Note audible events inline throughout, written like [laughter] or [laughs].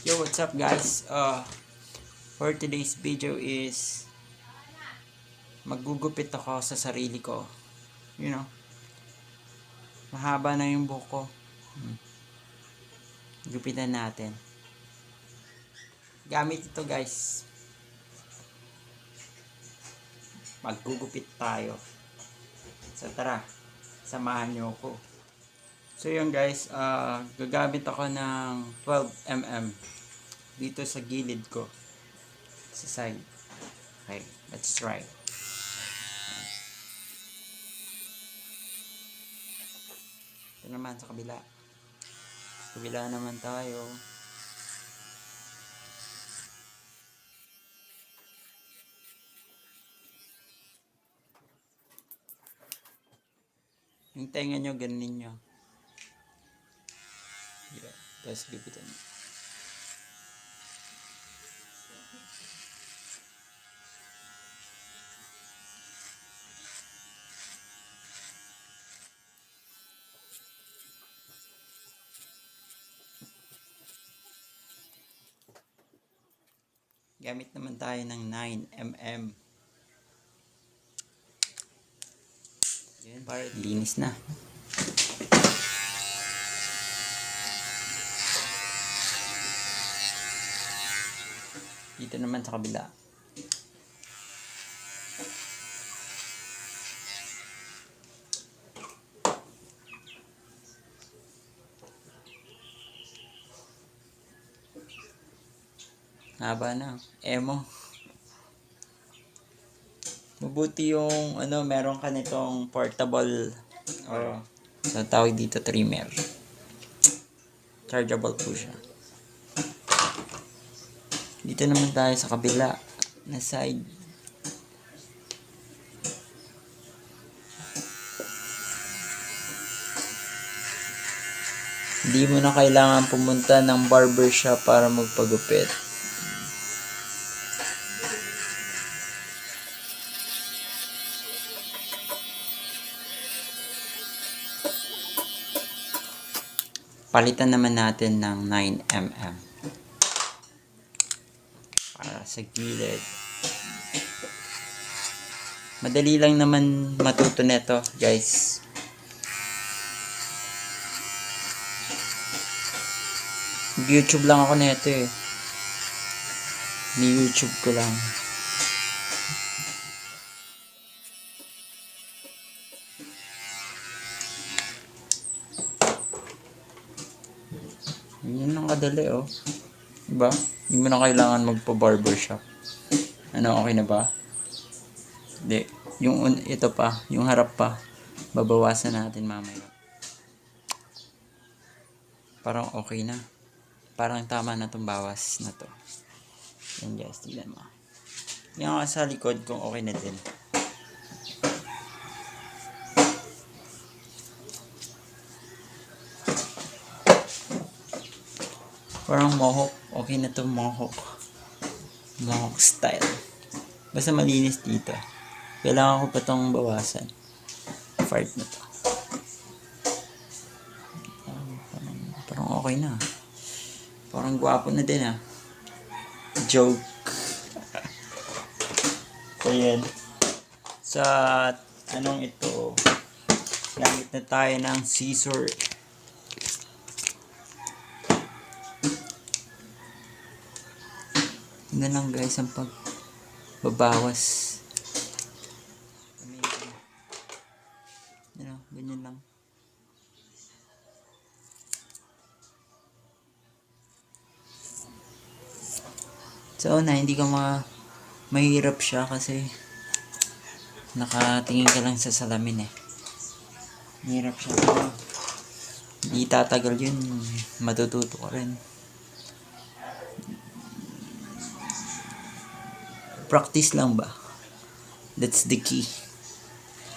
Yo, what's up guys? Uh, for today's video is maggugupit ako sa sarili ko. You know, mahaba na yung buhok ko. Hmm. Gupitan natin. Gamit ito guys. Maggugupit tayo. So tara, samahan niyo ako. So yun guys, ah gagamit ako ng 12mm dito sa gilid ko. Sa side. Okay, let's try. Ito naman sa kabila. Kabila naman tayo. Yung tenga nyo, ganin nyo. Yeah. Gupitan mo. Gamit naman tayo ng 9mm. Yan, para linis na. Dito naman sa kabila. Haba na. Emo. Mabuti yung ano, meron ka nitong portable or sa tawag dito trimmer. Chargeable po siya. Dito naman tayo sa kabila na side. Hindi mo na kailangan pumunta ng barbershop para magpagupit. Palitan naman natin ng 9mm para sa gilid. Madali lang naman matuto nito, guys. YouTube lang ako nito eh. Ni YouTube ko lang. Yun ang kadali oh. Diba? Hindi mo na kailangan magpa-barbershop. Ano, okay na ba? Hindi. Yung un- ito pa, yung harap pa, babawasan natin mamaya. Parang okay na. Parang tama na tong bawas na to. Yan guys, tignan mo. Yan nga sa likod kung okay na din. Parang mohawk. Okay na to mohawk. Mohawk style. Basta malinis dito. Kailangan ko pa tong bawasan. Part na to. Parang, parang okay na. Parang gwapo na din ah. Joke. [laughs] so yan. Sa anong ito, gamit na tayo ng scissor. Ganun lang guys ang pagbabawas. Ano, ganyan lang. So na hindi ka ma mahirap siya kasi nakatingin ka lang sa salamin eh. Mahirap siya. Hindi tatagal yun. Matututo ka rin. Practice lang ba? That's the key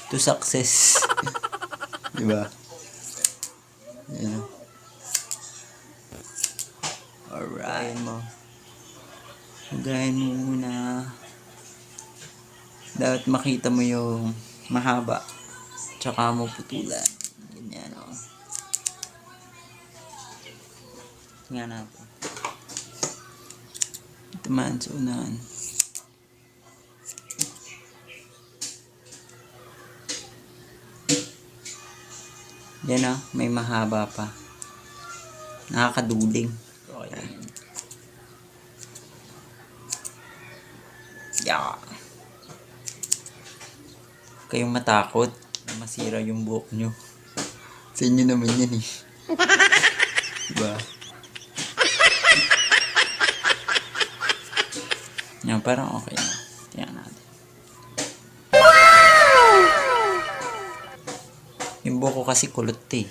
to success. [laughs] diba? Yeah. Alright. mo. Hugayin mo muna. Dapat makita mo yung mahaba. Tsaka mo putulan. Ganyan, o. Tingnan natin. Tamaan sa unahan. Yan ah, may mahaba pa. Nakakaduling. Okay lang yun. Yeah. Kayong matakot na masira yung buhok nyo. Sa inyo naman yan eh. [laughs] diba? Yan, parang okay na. Tingnan natin. Yung buhok ko kasi kulot eh.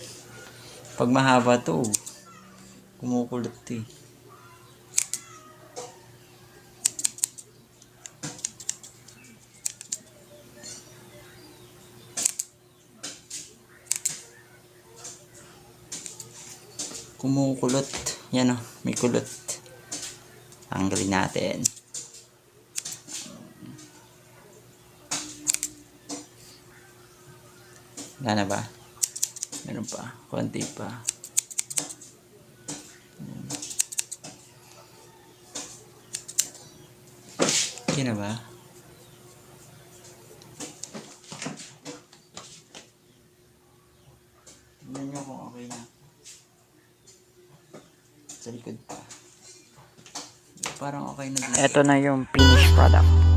Pag mahaba to, kumukulot eh. Kumukulot. Yan o, may kulot. Tanggalin natin. Wala na ba? Meron pa. Konti pa. Yan na ba? Tignan nyo kung okay na. Sa likod pa. Parang okay na dito. Ito na yung finished product.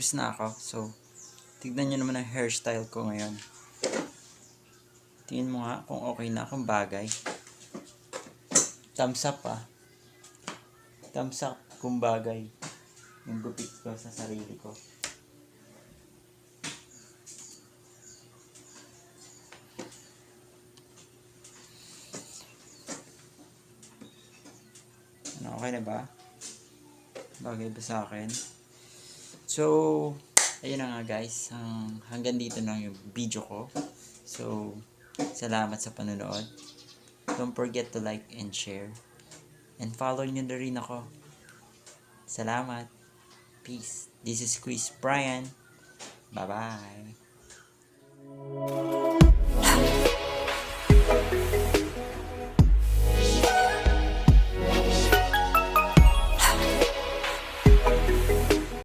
Tapos na ako. So, tignan nyo naman ang hairstyle ko ngayon. Tingin mo nga kung okay na akong bagay. Thumbs up ah. Thumbs up kung bagay. Yung gupit ko sa sarili ko. Ano, okay na ba? Bagay ba sa akin? So, ayun na nga guys. Ang, hanggang dito na yung video ko. So, salamat sa panonood. Don't forget to like and share. And follow nyo na rin ako. Salamat. Peace. This is Chris Brian. Bye-bye.